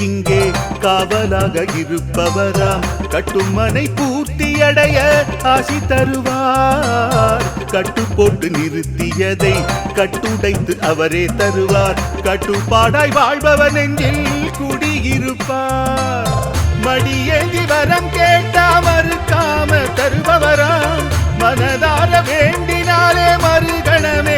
இங்கே காவலாக இருப்பவராம். கட்டுமனை பூர்த்தி அடைய ஆசி தருவார். கட்டு போட்டு நிறுத்தியதை கட்டுடைத்து அவரே தருவார். கட்டுப்பாடாய் வாழ்பவன் நெஞ்சில் குடியிருப்பார். மடியேந்தி வரம் கேட்டா மறுக்காம தருபவராம். மனதார வேண்டினாலே மறுகணமே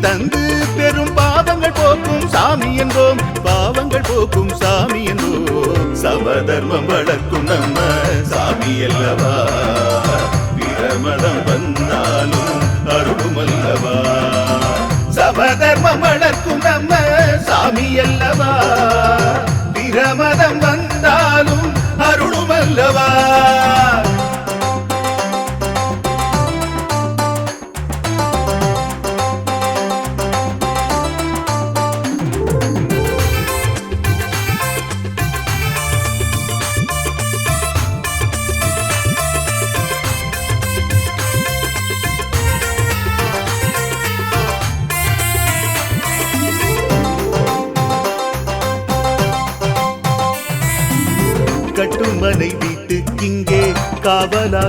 தந்து பெரும் பாவங்கள் போக்கும் சாமி என்றோம். பாவங்கள் போக்கும் சாமி என்போம் சமதர்மம் வளர்க்கும் நம்ம சாமி அல்லவா? பிரமதம் வந்தாலும் அருளும் அல்லவா? சமதர்மம் வளர்க்கும் நம்ம சாமி அல்லவா? பிரமதம் வந்தாலும் அருளும்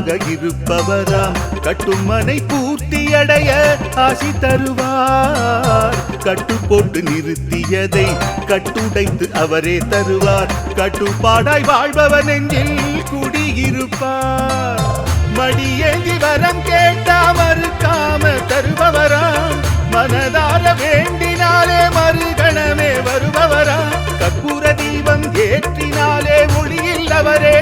காவலாக இருப்பவராம். கட்டுமனை பூர்த்தியடைய ஆசி தருவார். கட்டு போட்டு நிறுத்தியதை கட்டுடைத்து அவரே தருவார். கட்டுப்பாடாய் வாழ்பவன் நெஞ்சில் குடியிருப்பார். மடியேந்தி வரம் கேட்டா மறுக்காம தருபவராம். மனதா